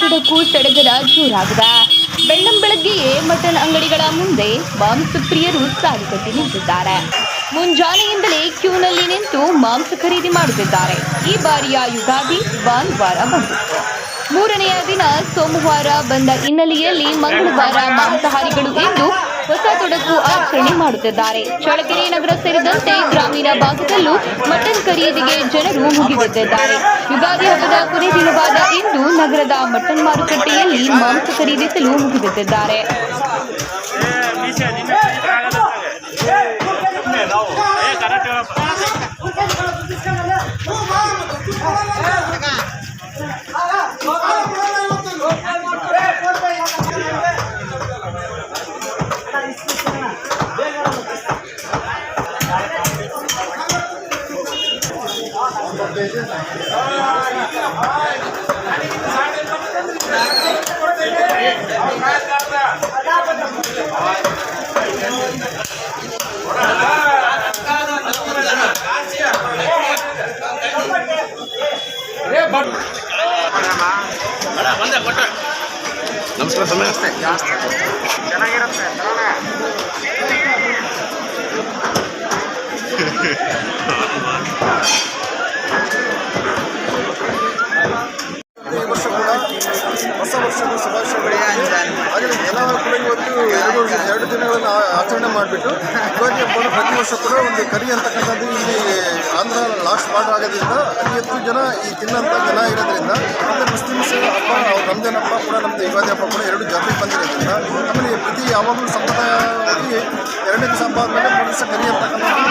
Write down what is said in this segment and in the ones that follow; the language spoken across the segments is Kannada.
ತೊಡಕು ಸಡಗರ ಜೋರಾಗಿದೆ ಬೆಳ್ಳಂ ಬೆಳಗ್ಗೆಯೇ ಮಟನ್ ಅಂಗಡಿಗಳ ಮುಂದೆ ಮಾಂಸ ಪ್ರಿಯರು ಸಾಲುಗಟ್ಟಿ ನಿಂತಿದ್ದಾರೆ. ಮುಂಜಾನೆಯಿಂದಲೇ ಕ್ಯೂನಲ್ಲಿ ನಿಂತು ಮಾಂಸ ಖರೀದಿ ಮಾಡುತ್ತಿದ್ದಾರೆ. ಈ ಬಾರಿಯ ಯುಗಾದಿ ಭಾನುವಾರ ಬಂದಿತ್ತು ಮೂರನೆಯ ದಿನ ಸೋಮವಾರ ಬಂದ ಹಿನ್ನೆಲೆಯಲ್ಲಿ ಮಂಗಳವಾರ ಮಾಂಸಾಹಾರಿಗಳು ಎಂದು ಹೊಸ ತೊಡಕು ಆಚರಣೆ ಮಾಡುತ್ತಿದ್ದಾರೆ. ಚಳ್ಳಕೆರೆ ನಗರ ಸೇರಿದಂತೆ ಗ್ರಾಮೀಣ ಭಾಗದಲ್ಲೂ ಮಟನ್ ಖರೀದಿಗೆ ಜನರು ಮುಗಿಬಿದ್ದಿದ್ದಾರೆ ಯುಗಾದಿ ಹಬ್ಬದ ಕೊನೆ ದಿನವಾದ ಇಂದು ನಗರದ ಮಟನ್ ಮಾರುಕಟ್ಟೆಯಲ್ಲಿ ಮಾಂಸ ಖರೀದಿಸಲು ಮುಗಿಬಿದ್ದಿದ್ದಾರೆ ನಮಸ್ಕಾರ ಸಮಯ ಅಷ್ಟೇ ಚೆನ್ನಾಗಿರುತ್ತೆ ಹೊಸ ವರ್ಷದ ಶುಭಾಶಯಗಳು ಹಾಗೆ ಎಲ್ಲರೂ ಕೂಡ ಇವತ್ತು ಎರಡು ಎರಡು ದಿನಗಳನ್ನು ಆಚರಣೆ ಮಾಡಿಬಿಟ್ಟು ಯುಗಾದಿ ಹಬ್ಬವನ್ನು ಪ್ರತಿ ವರ್ಷ ಕೂಡ ಒಂದು ಕರಿ ಅಂತಕ್ಕಂಥದ್ದು ಇಲ್ಲಿ ಆಂಧ್ರ ಲಾಸ್ಟ್ ಆಗೋದ್ರಿಂದ ಅತಿ ಹೆಚ್ಚು ಜನ ಈ ತಿನ್ನಂಥ ಜನ ಇರೋದ್ರಿಂದ ಮತ್ತು ಮುಸ್ಲಿಮ್ಸ್ ಹಬ್ಬ ರಂಜಾನ್ ಹಬ್ಬ ಕೂಡ ನಮ್ಮದು ಯುಗಾದಿ ಹಬ್ಬ ಕೂಡ ಎರಡು ಜಾತಿ ಬಂದಿರೋದ್ರಿಂದ ಆಮೇಲೆ ಪ್ರತಿ ಯಾವಾಗಲೂ ಸಂಪ್ರದಾಯವಾಗಿ ಎರಡನೇ ದಿವಸ ಹಬ್ಬ ಆದಮೇಲೆ ಮೂರು ದಿವಸ ಕರಿ ಅಂತಕ್ಕಂಥದ್ದು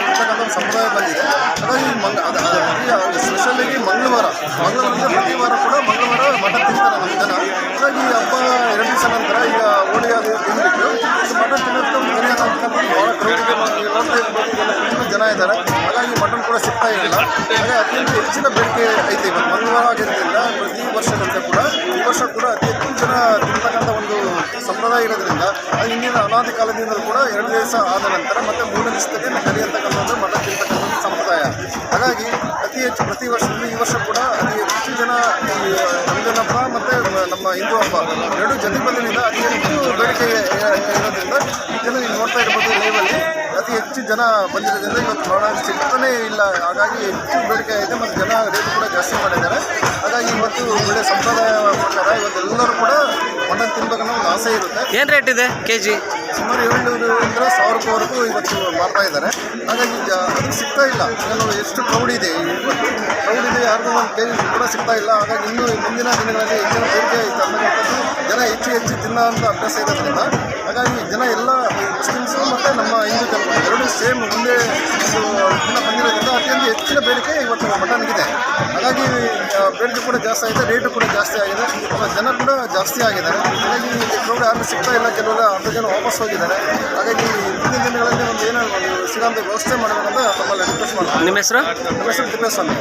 ಇರ್ತಕ್ಕಂಥ ಒಂದು ಸಂಪ್ರದಾಯ ಬಂದಿದೆ. ಹಾಗಾಗಿ ಮಂಗ ಅದು ಮಂಗಳವಾರ. ಮಂಗಳವಾರದ ಪ್ರತಿ ವಾರ ಕೂಡ ಮಂಗಳವಾರ ಮಠ ತಿಂತಾರೆ ನಮ್ಮ ಜನ. ಹಾಗಾಗಿ ಈ ಹಬ್ಬ ಎರಡು ದಿವಸ ನಂತರ ಈಗ ಹೋಳಿ ಅದು ಮಠ ತಿನ್ನೋದಕ್ಕೆ ಒಂದು ತುಂಬ ಜನ ಇದ್ದಾರೆ. ಹಾಗಾಗಿ ಮಟನ್ ಕೂಡ ಸಿಗ್ತಾ ಇರಲಿಲ್ಲ ಹಾಗೆ ಅತ್ಯಂತ ಹೆಚ್ಚಿನ ಬೇಡಿಕೆ ಐತೆ ಇವತ್ತು ಮಂಗಳವಾರ ಆಗಿರೋದ್ರಿಂದ ಪ್ರತಿ ವರ್ಷದಂತೆ ಕೂಡ ಈ ವರ್ಷ ಕೂಡ ಅತಿ ಹೆಚ್ಚು ಜನ ತಿಂತಕ್ಕಂಥ ಒಂದು ಸಂಪ್ರದಾಯ ಇರೋದ್ರಿಂದ ಅದು ಹಿಂದಿನ ಅನಾದಿ ಕಾಲದಿಂದಲೂ ಕೂಡ ಎರಡು ದಿವಸ ಆದ ನಂತರ ಮತ್ತೆ ಮೂರನೇ ದಿವಸದಲ್ಲಿ ಒಂದು ಮಠ ತಿಂತಕ್ಕಂಥ ಸಂಪ್ರದಾಯ. ಹಾಗಾಗಿ ಅತಿ ಹೆಚ್ಚು ಪ್ರತಿ ವರ್ಷದಲ್ಲಿ ವರ್ಷ ಕೂಡ ಅತಿ ಹೆಚ್ಚು ಜನ, ಈ ರಂಜಾನ್ ಹಬ್ಬ ಮತ್ತು ನಮ್ಮ ಹಿಂದೂ ಹಬ್ಬ, ಎರಡು ಜೊತೆ ಬಂದಿನಿಂದ ಅತಿ ಹೆಚ್ಚು ಬೇಡಿಕೆ ಇರೋದ್ರಿಂದ ಇದನ್ನು ನೀವು ನೋಡ್ತಾ ಇರ್ಬೋದು ಲೈವಲ್ಲಿ ಅತಿ ಹೆಚ್ಚು ಜನ ಬಂದಿರೋದ್ರಿಂದ ಇವತ್ತು ನೋಡ ಸಿಗ್ತಾನೇ ಇಲ್ಲ. ಹಾಗಾಗಿ ಹೆಚ್ಚು ಬೇಡಿಕೆ ಇದೆ ಮತ್ತು ಜನ ರೇಟ್ ಕೂಡ ಜಾಸ್ತಿ ಮಾಡಿದ್ದಾರೆ. ಹಾಗಾಗಿ ಇವತ್ತು ಒಳ್ಳೆ ಸಂಪ್ರದಾಯ ಇವತ್ತು ಎಲ್ಲರೂ ಕೂಡ ಮಟನ್ ತಿನ್ಬೇಕನ್ನೋ ಒಂದು ಆಸೆ ಇರುತ್ತೆ. ಏನು ರೇಟ್ ಇದೆ ಕೆ ಜಿ ಸುಮಾರು ಸಾವಿರ ರೂಪಾಯಿವರೆಗೂ ಇವತ್ತು ಮಾಡ್ತಾ ಇದ್ದಾರೆ. ಹಾಗಾಗಿ ಅದು ಸಿಗ್ತಾ ಇಲ್ಲ. ನೋಡಿ ಎಷ್ಟು ಕ್ರೌಡ್ ಇದೆ ಇವತ್ತು ಕ್ರೌಡ್ ಇದೆ ಯಾರಿಗೂ ಒಂದು ಕೆ ಜಿ ಕೂಡ ಸಿಗ್ತಾ ಇಲ್ಲ. ಹಾಗಾಗಿ ಇನ್ನೂ ಮುಂದಿನ ದಿನಗಳಲ್ಲಿ ಹೆಚ್ಚಿನ ಬೇಡಿಕೆ ಅನ್ನೋಂಥದ್ದು ಜನ ಹೆಚ್ಚು ಹೆಚ್ಚು ತಿನ್ನೋಂಥ ಅಭ್ಯಾಸ ಇರೋದ್ರಿಂದ ಹಾಗಾಗಿ ಜನ ಎಲ್ಲ ಮುಸ್ಲಿಮ್ಸು ಮತ್ತು ನಮ್ಮ ಹಿಂದೂ ಎರಡೂ ಸೇಮ್ ಒಂದೇ ಒಂದು ಬಂದಿರೋದ್ರಿಂದ ಅತ್ಯಂತ ಹೆಚ್ಚಿನ ಬೇಡಿಕೆ ಇವತ್ತು ಮಟನ್ಗಿದೆ ಹಾಗಾಗಿ ಬೇಡಿಕೆ ಕೂಡ ಜಾಸ್ತಿ ಆಗಿದೆ ರೇಟು ಕೂಡ ಜಾಸ್ತಿ ಆಗಿದೆ. ಜನ ಕೂಡ ಜಾಸ್ತಿ ಆಗಿದ್ದಾರೆ. ಹಾಗಾಗಿ ಕೆಲವರು ಯಾರು ಸಿಗ್ತಾ ಇಲ್ಲ. ಕೆಲವೆಲ್ಲ ಅರ್ಧ ಜನ ವಾಪಸ್ ಹೋಗಿದ್ದಾರೆ. ಹಾಗಾಗಿ ಮುಂದಿನ ದಿನಗಳಲ್ಲಿ ಒಂದು ಏನೋ ಒಂದು ಸಿಗೋಂಥ ವ್ಯವಸ್ಥೆ ಮಾಡಬೇಕಂತ ತಮ್ಮಲ್ಲಿ ರಿಕ್ವೆಸ್ಟ್ ಮಾಡ್ತೀನಿ ನಿಮ್ಮ ಹೆಸರು? ನಿಮ್ಮ ಹೆಸರು ತಿಪ್ಪೇಸ್ವಾಮಿ.